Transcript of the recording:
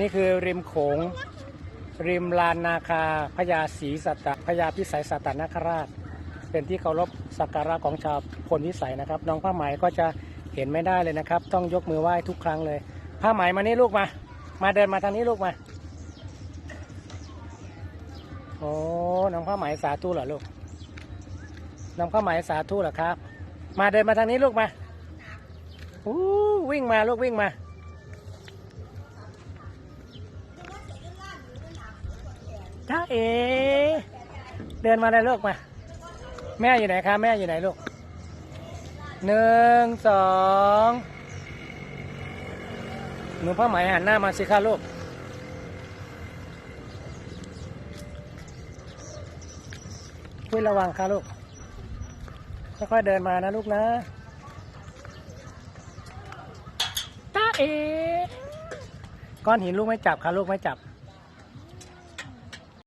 นี่คือริมโขง ริมลานนาคาพญาศรีสัตตะพญาพิสัยสัตตนคราช เป็นที่เคารพสักการะของชาวพลวิสัยนะครับ น้องผ้าไหมก็จะเห็นไม่ได้เลยนะครับ ต้องยกมือไหว้ทุกครั้งเลย ผ้าไหมมานี่ลูกมา มาเดินมาทางนี้ลูกมาโอ้น้องผ้าไหมสาธุเหรอลูกน้องผ้าไหมสาธุเหรอครับ มาเดินมาทางนี้ลูกมาอู้วิ่งมาลูกวิ่งมา จ้าเอ เดินมาเลยลูกมา แม่อยู่ไหนคะแม่อยู่ไหนลูกหนึ่งสองหนูผ้าไหมหันหน้ามาสิคะลูกคุยระวังค่ะลูกค่อยๆเดินมานะลูกนะจ้าเอก้อนหินลูกไม่จับค่ะลูกไม่จับ